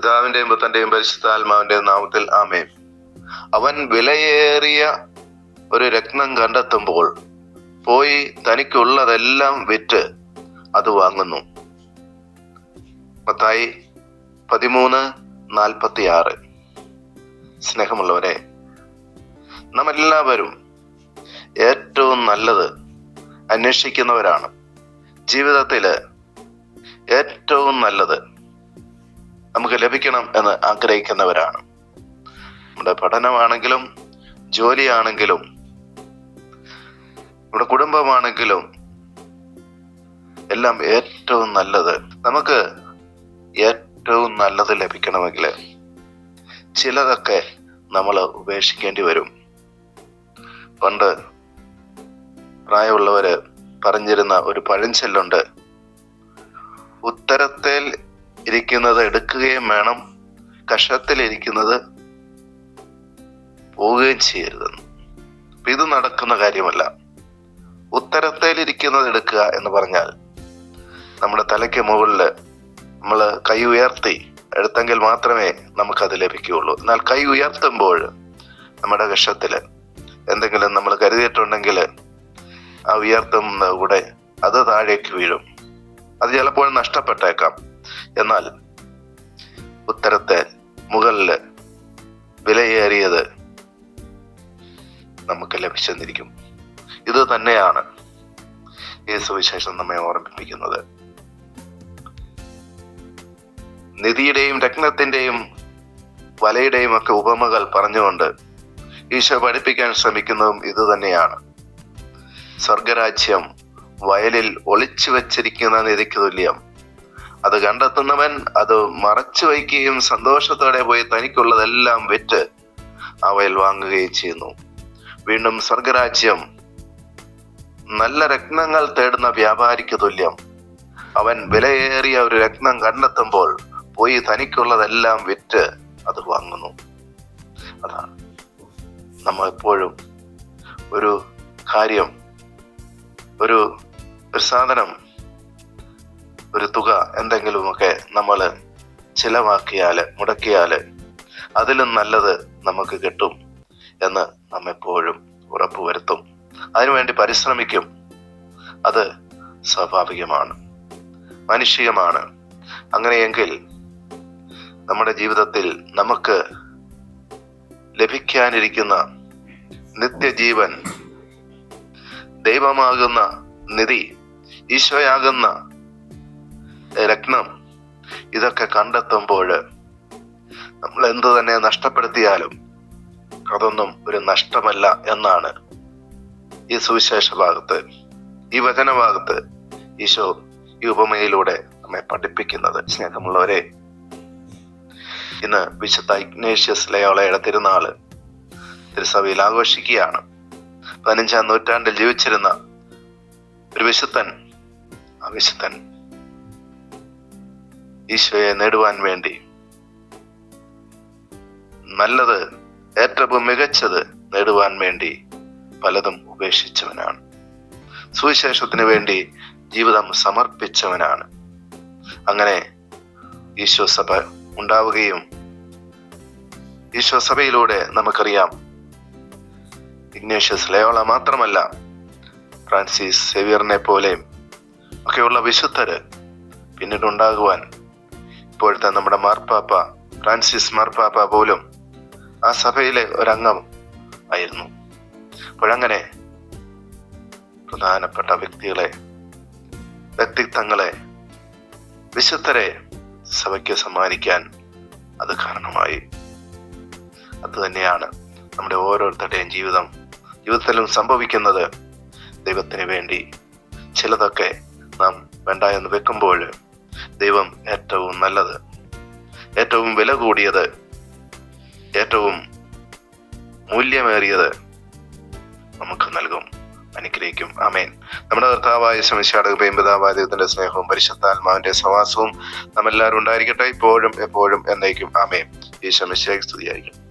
പിതാവിന്റെയും പുത്രന്റെയും പരിശുദ്ധാത്മാവിന്റെയും നാമത്തിൽ ആമേൻ. അവൻ വിലയേറിയ ഒരു രത്നം കണ്ടെത്തുമ്പോൾ പോയി തനിക്കുള്ളതെല്ലാം വിറ്റ് അത് വാങ്ങുന്നു. മത്തായി പതിമൂന്ന് നാൽപ്പത്തി ആറ് സ്നേഹമുള്ളവരെ നാം എല്ലാവരും ഏറ്റവും നല്ലത് അന്വേഷിക്കുന്നവരാണ്. ജീവിതത്തിൽ ഏറ്റവും നല്ലത് ലഭിക്കണം എന്ന് ആഗ്രഹിക്കുന്നവരാണ്. നമ്മുടെ പഠനമാണെങ്കിലും ജോലിയാണെങ്കിലും നമ്മുടെ കുടുംബമാണെങ്കിലും എല്ലാം ഏറ്റവും നല്ലത് നമുക്ക് ഏറ്റവും നല്ലത് ലഭിക്കണമെങ്കിൽ ചിലതൊക്കെ നമ്മൾ ഉപേക്ഷിക്കേണ്ടി വരും. പണ്ട് പ്രായമുള്ളവര് പറഞ്ഞിരുന്ന ഒരു പഴഞ്ചൊല്ലുണ്ട് ഉത്തരത്തിൽ ഇരിക്കുന്നത് എടുക്കുകയും വേണം. കഷത്തിൽ ഇരിക്കുന്നത് പോവുകയും ചെയ്യരുതെന്ന്. ഇത് നടക്കുന്ന കാര്യമല്ല. ഉത്തരത്തിൽ ഇരിക്കുന്നത് എടുക്കുക എന്ന് പറഞ്ഞാൽ നമ്മുടെ തലയ്ക്ക് മുകളിൽ നമ്മൾ കൈ ഉയർത്തി എടുത്തെങ്കിൽ മാത്രമേ നമുക്കത് ലഭിക്കുകയുള്ളൂ. എന്നാൽ കൈ ഉയർത്തുമ്പോൾ നമ്മുടെ കഷത്തിൽ എന്തെങ്കിലും നമ്മൾ കരുതിയിട്ടുണ്ടെങ്കിൽ ആ ഉയർത്തുന്ന കൂടെ അത് താഴേക്ക് വീഴും. അത് ചിലപ്പോൾ നഷ്ടപ്പെട്ടേക്കാം. എന്നാൽ ഉത്തരത്തെ മുകളിൽ വിലയേറിയത് നമുക്ക് ലഭിച്ചെന്നിരിക്കും. ഇത് തന്നെയാണ് ഈ സുവിശേഷം നമ്മെ ഓർമ്മിപ്പിക്കുന്നത്. നിധിയുടെയും രത്നത്തിന്റെയും വലയുടെയും ഒക്കെ ഉപമകൾ പറഞ്ഞുകൊണ്ട് ഈശോ പഠിപ്പിക്കാൻ ശ്രമിക്കുന്നതും ഇത് തന്നെയാണ്. സ്വർഗരാജ്യം വയലിൽ ഒളിച്ചു വച്ചിരിക്കുന്ന നിധിക്ക് തുല്യം അത് കണ്ടെത്തുന്നവൻ അത് മറച്ചു വയ്ക്കുകയും സന്തോഷത്തോടെ പോയി തനിക്കുള്ളതെല്ലാം വിറ്റ് അവയിൽ വയൽ വാങ്ങുകയും ചെയ്യുന്നു. വീണ്ടും സ്വർഗരാജ്യം നല്ല രത്നങ്ങൾ തേടുന്ന വ്യാപാരിക്ക് തുല്യം. അവൻ വിലയേറിയ ഒരു രത്നം കണ്ടെത്തുമ്പോൾ പോയി തനിക്കുള്ളതെല്ലാം വിറ്റ് അത് വാങ്ങുന്നു. അതാണ് നമ്മൾ എപ്പോഴും ഒരു കാര്യം ഒരു ഒരു സാധനം ഒരു തുക എന്തെങ്കിലുമൊക്കെ നമ്മൾ ചിലവാക്കിയാൽ മുടക്കിയാൽ അതിലും നല്ലത് നമുക്ക് കിട്ടും എന്ന് നമ്മെപ്പോഴും ഉറപ്പുവരുത്തും. അതിനുവേണ്ടി പരിശ്രമിക്കും. അത് സ്വാഭാവികമാണ്. മാനുഷികമാണ്. അങ്ങനെയെങ്കിൽ നമ്മുടെ ജീവിതത്തിൽ നമുക്ക് ലഭിക്കാനിരിക്കുന്ന നിത്യജീവൻ ദൈവമാകുന്ന നിധി ഈശോയാകുന്ന രത്നം ഇതൊക്കെ കണ്ടെത്തുമ്പോൾ നമ്മൾ എന്ത് തന്നെ നഷ്ടപ്പെടുത്തിയാലും അതൊന്നും ഒരു നഷ്ടമല്ല എന്നാണ് ഈ സുവിശേഷ ഭാഗത്ത് ഈ വചനഭാഗത്ത് ഈശോ ഈ ഉപമയിലൂടെ നമ്മെ പഠിപ്പിക്കുന്നത്. സ്നേഹമുള്ളവരെ ഇന്ന് വിശുദ്ധ ഇഗ്നേഷ്യസ് ലയോളയുടെ തിരുനാൾ തിരുസഭയിൽ ആഘോഷിക്കുകയാണ്. പതിനഞ്ചാം നൂറ്റാണ്ടിൽ ജീവിച്ചിരുന്ന ഒരു വിശുദ്ധൻ ആ വിശുദ്ധൻ ഈശോയെ നേടുവാൻ വേണ്ടി. നല്ലത് ഏറ്റവും മികച്ചത് നേടുവാൻ വേണ്ടി പലതും ഉപേക്ഷിച്ചവനാണ്. സുവിശേഷത്തിന് വേണ്ടി ജീവിതം സമർപ്പിച്ചവനാണ്. അങ്ങനെ ഈശോ സഭ ഉണ്ടാവുകയും ഈശോ സഭയിലൂടെ നമുക്കറിയാം ഇഗ്നേഷ്യസ് ലയോള മാത്രമല്ല ഫ്രാൻസിസ് സേവിയറിനെ പോലെയും ഒക്കെയുള്ള വിശുദ്ധര് പിന്നീട് ഉണ്ടാകുവാൻ ഇപ്പോഴത്തെ നമ്മുടെ മാർപ്പാപ്പ ഫ്രാൻസിസ് മാർപ്പാപ്പ പോലും ആ സഭയിലെ ഒരംഗം ആയിരുന്നു. അപ്പോഴങ്ങനെ പ്രധാനപ്പെട്ട വ്യക്തികളെ വ്യക്തിത്വങ്ങളെ വിശുദ്ധരെ സഭയ്ക്ക് സമ്മാനിക്കാൻ അത് കാരണമായി. അത് തന്നെയാണ് നമ്മുടെ ഓരോരുത്തരുടെയും ജീവിതം. ജീവിതത്തിലും സംഭവിക്കുന്നത് ദൈവത്തിന് വേണ്ടി. ചിലതൊക്കെ നാം വേണ്ട എന്ന് വെക്കുമ്പോൾ ദൈവം ഏറ്റവും നല്ലത്. ഏറ്റവും വില കൂടിയത് ഏറ്റവും മൂല്യമേറിയത് നമുക്ക് നൽകും. അനുഗ്രഹിക്കും. അമേൻ നമ്മുടെ കർത്താവായ ശമിശാടകയും പിതാവായ ദൈവത്തിന്റെ സ്നേഹവും പരിശുദ്ധാത്മാവിന്റെ സവാസവും നമ്മെല്ലാവരും ഉണ്ടായിരിക്കട്ടെ. ഇപ്പോഴും എപ്പോഴും എന്നേക്കും. അമേൻ ഈ ശമശേഖ സ്തുതിയായിരിക്കും.